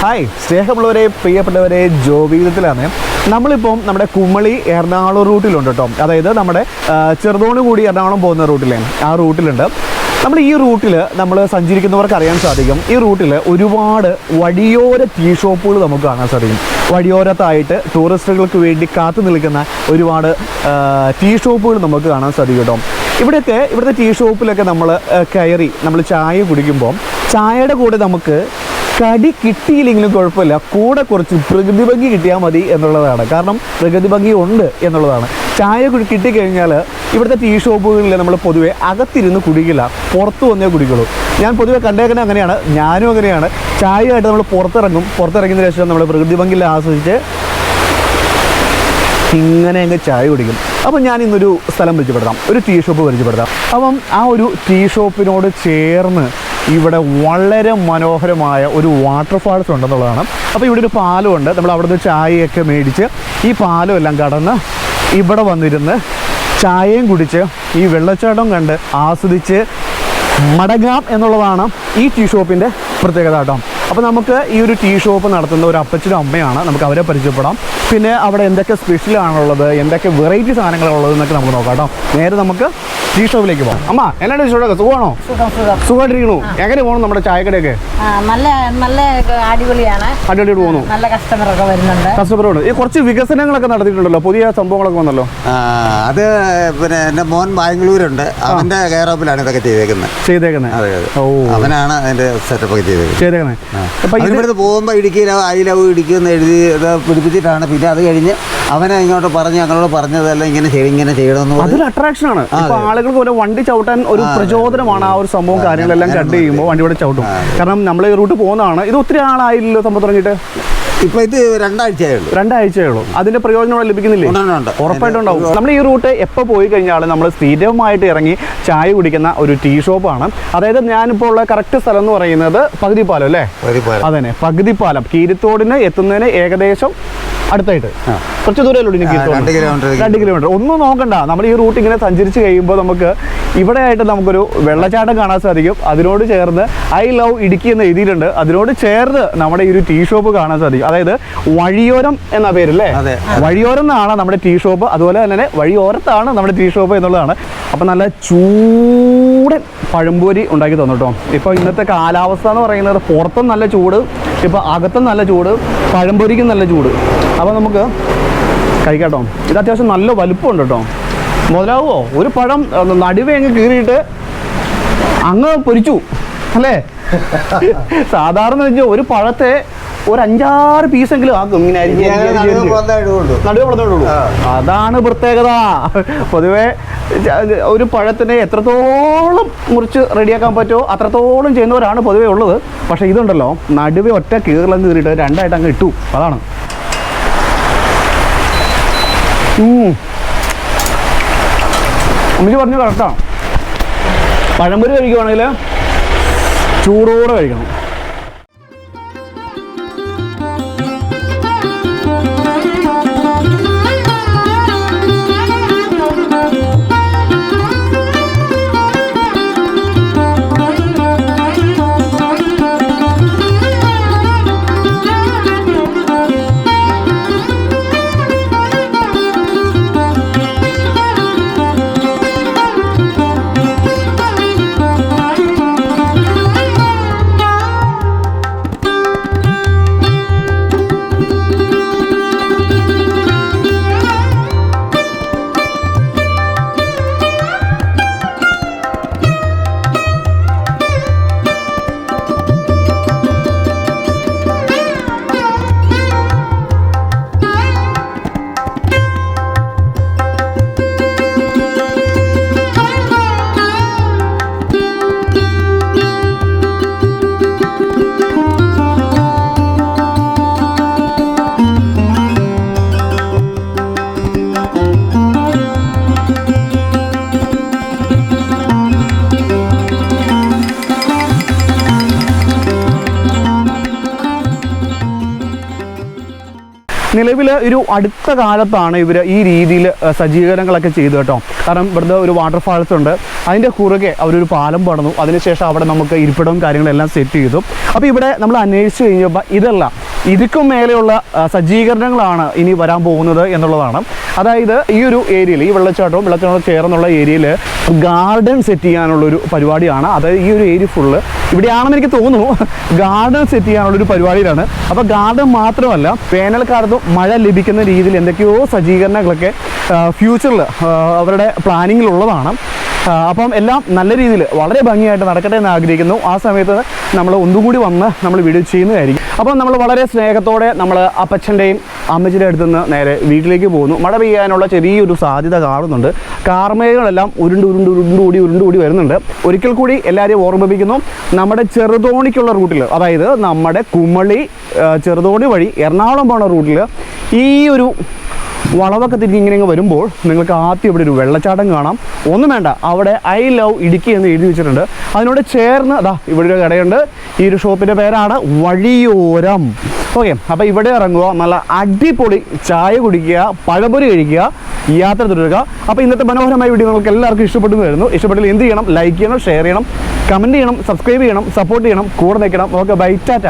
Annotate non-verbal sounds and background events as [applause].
Hi സ്നേഹമുള്ളവരെ പ്രിയപ്പെട്ടവരെ ജോബീതത്തിലാണ് നമ്മളിപ്പം നമ്മുടെ കുമളി എറണാകുളം റൂട്ടിലുണ്ട് കേട്ടോ. അതായത് നമ്മുടെ ചെറുതോണി കൂടി എറണാകുളം പോകുന്ന റൂട്ടിലെ ആ റൂട്ടിലുണ്ട്. നമ്മൾ ഈ റൂട്ടിൽ നമ്മൾ സഞ്ചരിക്കുന്നവർക്ക് അറിയാൻ സാധിക്കും. ഈ റൂട്ടിൽ ഒരുപാട് വഴിയോര ടീ ഷോപ്പുകൾ നമുക്ക് കാണാൻ സാധിക്കും. വഴിയോരത്തായിട്ട് ടൂറിസ്റ്റുകൾക്ക് വേണ്ടി കാത്തു നിൽക്കുന്ന ഒരുപാട് ടീ ഷോപ്പുകൾ നമുക്ക് കാണാൻ സാധിക്കും കേട്ടോ. ഇവിടെയൊക്കെ ഇവിടുത്തെ ടീ ഷോപ്പിലൊക്കെ നമ്മൾ കയറി നമ്മൾ ചായ കുടിക്കുമ്പോൾ ചായയുടെ കൂടെ നമുക്ക് കടി കിട്ടിയില്ലെങ്കിലും കുഴപ്പമില്ല. കൂടെ കുറച്ച് പ്രകൃതി ഭംഗി കിട്ടിയാൽ മതി എന്നുള്ളതാണ്. കാരണം പ്രകൃതി ഭംഗി ഉണ്ട് എന്നുള്ളതാണ്. ചായ കുടി കിട്ടിക്കഴിഞ്ഞാൽ ഇവിടുത്തെ ടീ ഷോപ്പുകളിൽ നമ്മൾ പൊതുവേ അകത്തിരുന്ന് കുടിക്കില്ല. പുറത്ത് വന്നേ കുടിക്കുള്ളൂ. ഞാൻ പൊതുവേ കണ്ടേക്കുന്നത് അങ്ങനെയാണ്. ഞാനും അങ്ങനെയാണ്. ചായയായിട്ട് നമ്മൾ പുറത്തിറങ്ങും. പുറത്തിറങ്ങിയതിന് ശേഷം നമ്മൾ പ്രകൃതി ഭംഗിയിൽ ആസ്വദിച്ച് ഇങ്ങനെ അങ്ങ് ചായ കുടിക്കും. അപ്പം ഞാൻ ഇന്നൊരു സ്ഥലം പരിചയപ്പെടുത്താം. ഒരു ടീ ഷോപ്പ് പരിചയപ്പെടുത്താം. അപ്പം ആ ഒരു ടീ ഷോപ്പിനോട് ചേർന്ന് ഇവിടെ വളരെ മനോഹരമായ ഒരു വാട്ടർഫാൾസ് ഉണ്ടെന്നുള്ളതാണ്. അപ്പോൾ ഇവിടെ ഒരു പാലം ഉണ്ട്. നമ്മൾ അവിടുന്ന് ചായയൊക്കെ മേടിച്ച് ഈ പാലം എല്ലാം കടന്ന് ഇവിടെ വന്നിരുന്ന് ചായയും കുടിച്ച് ഈ വെള്ളച്ചാട്ടം കണ്ട് ആസ്വദിച്ച് മടങ്ങാം എന്നുള്ളതാണ് ഈ ടീ ഷോപ്പിന്റെ പ്രത്യേകത കേട്ടോ. അപ്പോൾ നമുക്ക് ഈ ഒരു ടീ ഷോപ്പ് നടത്തുന്ന ഒരു അപ്പച്ചനും അമ്മയാണ് നമുക്ക് അവരെ പരിചയപ്പെടാം. പിന്നെ അവിടെ എന്തൊക്കെ സ്പെഷ്യലാണുള്ളത് എന്തൊക്കെ വെറൈറ്റി സാധനങ്ങളാണുള്ളത് എന്നൊക്കെ നമുക്ക് നോക്കാം കേട്ടോ. നേരെ നമുക്ക് ടീ ഷോപ്പിലേക്ക് പോകാം അമ്മ എന്നാണ് ടീ സുഖമാണോ? സുഖം സുഖം. സുഖമായിട്ടിരിക്കണു. എങ്ങനെ പോകണം നമ്മുടെ ചായക്കടയൊക്കെ? ആ, നല്ല നല്ല അടിപൊളിയാണ്. അടിപൊളിയായിട്ട് പോകുന്നു നല്ല കസ്റ്റമറൊക്കെ വരുന്നുണ്ട്. കസ്റ്റമറോട് ഈ കുറച്ച് വികസനങ്ങളൊക്കെ നടത്തിയിട്ടുണ്ടല്ലോ? പുതിയ സംഭവങ്ങളൊക്കെ വന്നല്ലോ? ആ, അത് പിന്നെ എന്റെ മോൻ ബാംഗ്ലൂരുണ്ട്. അവന്റെ കെയർ ഓപ്പിലാണ് ഇതൊക്കെ ചെയ്തേക്കുന്നത്. ചെയ്തേക്കുന്നത്. അതെ ഓ. അവനാണ് അതിന്റെ സെറ്റപ്പ് ഒക്കെ ചെയ്തേക്കുന്നത്. ഇത് അവനിവിടുന്ന് പോകുമ്പോൾ ഇടുക്കി ഐ ലവ് ഇടുക്കി എന്ന് എഴുതി പിടിപ്പിച്ചിട്ടാണ്. പിന്നെ അത് കഴിഞ്ഞ് അവനെ ഇങ്ങോട്ട് പറഞ്ഞ് ഞങ്ങളോട് പറഞ്ഞതെല്ലാം ഇങ്ങനെ ചെയ്യും ഇങ്ങനെ ചെയ്യണമെന്ന് അതൊരു അട്രാക്ഷൻ ആണ്. ആളുകൾക്ക് ഒരു വണ്ടി ചവിട്ടാൻ ഒരു പ്രചോദനമാണ് ആ ഒരു സംഭവം കാര്യങ്ങളെല്ലാം കണ്ടു ചെയ്യുമ്പോൾ വണ്ടി ഇവിടെ ചവിട്ടും. കാരണം നമ്മൾ ഈ റൂട്ട് പോകുന്നതാണ്. ഇത് ഒത്തിരി ആളായില്ലല്ലോ സംഭവം തുടങ്ങിയിട്ട്? ഇപ്പൊ ഇത് രണ്ടാഴ്ചയേ ഉള്ളൂ. രണ്ടാഴ്ചയേ ഉള്ളൂ. അതിന്റെ പ്രയോജനം ഇവിടെ ലഭിക്കുന്നില്ലേ? ഉറപ്പായിട്ടുണ്ടാവും. നമ്മൾ ഈ റൂട്ട് എപ്പോൾ പോയി കഴിഞ്ഞാൽ നമ്മൾ സ്ഥിരമായിട്ട് ഇറങ്ങി ചായ കുടിക്കുന്ന ഒരു ടീ ഷോപ്പാണ്. അതായത് ഞാനിപ്പോൾ ഉള്ള കറക്റ്റ് സ്ഥലം എന്ന് പറയുന്നത് പകുതിപ്പാലം അല്ലേ. അതന്നെ പകുതിപ്പാലം. കീരിത്തോടിന് എത്തുന്നതിന് ഏകദേശം അടുത്തായിട്ട്. കുറച്ച് ദൂരമല്ലോ കീരിത്തോട് രണ്ട് കിലോമീറ്റർ രണ്ട് കിലോമീറ്റർ ഒന്നും നോക്കണ്ട. നമ്മൾ ഈ റൂട്ട് ഇങ്ങനെ സഞ്ചരിച്ച് കഴിയുമ്പോൾ നമുക്ക് ഇവിടെ ആയിട്ട് നമുക്കൊരു വെള്ളച്ചാട്ടം കാണാൻ സാധിക്കും. അതിനോട് ചേർന്ന് ഐ ലവ് ഇടുക്കി എന്ന് എഴുതിയിട്ടുണ്ട് അതിനോട് ചേർന്ന് നമ്മുടെ ഈ ഒരു ടീ ഷോപ്പ് കാണാൻ സാധിക്കും. അതായത് വഴിയോരം എന്ന പേരല്ലേ. വഴിയോരം എന്നാണ് നമ്മുടെ ടീ ഷോപ്പ് അതുപോലെ തന്നെ വഴിയോരത്താണ് നമ്മുടെ ടീ ഷോപ്പ് എന്നുള്ളതാണ്. അപ്പം നല്ല ചൂടൻ പഴംപൊരി ഉണ്ടാക്കി തന്നു കേട്ടോ. ഇപ്പോൾ ഇന്നത്തെ കാലാവസ്ഥ എന്ന് പറയുന്നത് പുറത്തും നല്ല ചൂട് ഇപ്പോൾ അകത്തും നല്ല ചൂട് പഴംപൊരിക്കും നല്ല ചൂട്. അപ്പോൾ നമുക്ക് കഴിക്കാട്ടോ. ഇത് അത്യാവശ്യം നല്ല വലുപ്പമുണ്ട് കേട്ടോ. മുതലാവുമോ ഒരു പഴം നടുവേ അങ്ങ് കീറിയിട്ട് അങ്ങ് പൊരിച്ചു. അല്ലേ? [laughs] സാധാരണ വെച്ചാൽ ഒരു പഴത്തെ ഒരു അഞ്ചാറ് പീസെങ്കിലും ആക്കും. ഇങ്ങനെ. നടുവേ അതാണ് പ്രത്യേകത. പൊതുവെ ഒരു പഴത്തിനെ എത്രത്തോളം മുറിച്ച് റെഡിയാക്കാൻ പറ്റുമോ അത്രത്തോളം ചെയ്യുന്നവരാണ് പൊതുവെ ഉള്ളത്. പക്ഷേ ഇതുണ്ടല്ലോ നടുവേ ഒറ്റ കീറിലങ്ങ് കീറിയിട്ട് രണ്ടായിട്ട് അങ്ങ് ഇട്ടു. അതാണ്. അമ്മച്ചി പറഞ്ഞു കറക്റ്റാണ് പഴംപൊരി കഴിക്കുവാണെങ്കിൽ ചൂടോടെ കഴിക്കണം. നിലവിൽ ഒരു അടുത്ത കാലത്താണ് ഇവർ ഈ രീതിയിൽ സജ്ജീകരണങ്ങളൊക്കെ ചെയ്തു കേട്ടോ. കാരണം ഇവിടുത്തെ ഒരു വാട്ടർഫാൾസ് ഉണ്ട്. അതിന്റെ കുറുകെ അവരൊരു പാലം പടന്നു അതിനുശേഷം അവിടെ നമുക്ക് ഇരിപ്പിടവും കാര്യങ്ങളെല്ലാം സെറ്റ് ചെയ്തു. അപ്പോൾ ഇവിടെ നമ്മൾ അന്വേഷിച്ച് കഴിഞ്ഞപ്പോൾ ഇതല്ല ഇതിക്കും മേലെയുള്ള സജ്ജീകരണങ്ങളാണ് ഇനി വരാൻ പോകുന്നത് എന്നുള്ളതാണ്. അതായത് ഈ ഒരു ഏരിയയിൽ ഈ വെള്ളച്ചാട്ടവും വെള്ളച്ചാട്ടവും ചേർന്നുള്ള ഏരിയയിൽ ഗാർഡൻ സെറ്റ് ചെയ്യാനുള്ള ഒരു പരിപാടിയാണ്. അതായത് ഈ ഒരു ഏരിയ ഫുള്ള് ഇവിടെയാണെന്ന് എനിക്ക് തോന്നുന്നു ഗാർഡൻ സെറ്റ് ചെയ്യാനുള്ള ഒരു പരിപാടിയിലാണ്. അപ്പോൾ ഗാർഡൻ മാത്രമല്ല വേനൽക്കാലത്തും മഴ ലഭിക്കുന്ന രീതിയിൽ എന്തൊക്കെയോ സജ്ജീകരണങ്ങളൊക്കെ ഫ്യൂച്ചറിൽ അവരുടെ പ്ലാനിങ്ങിലുള്ളതാണ് അപ്പം എല്ലാം നല്ല രീതിയിൽ വളരെ ഭംഗിയായിട്ട് നടക്കട്ടെ എന്ന് ആഗ്രഹിക്കുന്നു. ആ സമയത്ത് നമ്മൾ ഒന്നുകൂടി വന്ന് നമ്മൾ വീഡിയോ ചെയ്യുന്നതായിരിക്കും. അപ്പം നമ്മൾ വളരെ സ്നേഹത്തോടെ നമ്മൾ അപ്പച്ചന്റെയും അമ്മച്ചിന്റെ അടുത്ത് നിന്ന് നേരെ വീട്ടിലേക്ക് പോകുന്നു. മഴ പെയ്യാനുള്ള ചെറിയൊരു സാധ്യത കാണുന്നുണ്ട്. കാർമേഘങ്ങളെല്ലാം ഉരുണ്ട് ഉരുണ്ട് ഉരുണ്ട് കൂടി ഉരുണ്ട് കൂടി വരുന്നുണ്ട്. ഒരിക്കൽ കൂടി എല്ലാവരെയും ഓർമ്മിപ്പിക്കുന്നു. നമ്മുടെ ചെറുതോണിക്കുള്ള റൂട്ടിൽ അതായത് നമ്മുടെ കുമളി ചെറുതോണി വഴി എറണാകുളം പോണ റൂട്ടിൽ ഈ ഒരു വളവൊക്കെ തിരിഞ്ഞ് ഇങ്ങനെ വരുമ്പോൾ നിങ്ങൾക്ക് ആദ്യം ഇവിടെ ഒരു വെള്ളച്ചാട്ടം കാണാം. ഒന്നും വേണ്ട അവിടെ ഐ ലവ് ഇടുക്കി എന്ന് എഴുതി വെച്ചിട്ടുണ്ട്. അതിനോട് ചേർന്ന് അതാ ഇവിടെ ഒരു കടയുണ്ട്. ഈ ഒരു ഷോപ്പിന്റെ പേരാണ് വഴിയോരം. ഓക്കെ അപ്പോൾ ഇവിടെ ഇറങ്ങുക നല്ല അടിപൊളി ചായ കുടിക്കുക പഴംപൊരി കഴിക്കുക യാത്ര തുടരുക. അപ്പോൾ ഇന്നത്തെ മനോഹരമായ വീഡിയോ നിങ്ങൾക്ക് എല്ലാവർക്കും ഇഷ്ടപ്പെട്ടു വരുന്നു. ഇഷ്ടപ്പെട്ടാൽ എന്ത് ചെയ്യണം? ലൈക്ക് ചെയ്യണം ഷെയർ ചെയ്യണം കമന്റ് ചെയ്യണം സബ്സ്ക്രൈബ് ചെയ്യണം സപ്പോർട്ട് ചെയ്യണം കൂടെ നിൽക്കണം. Okay bye tata.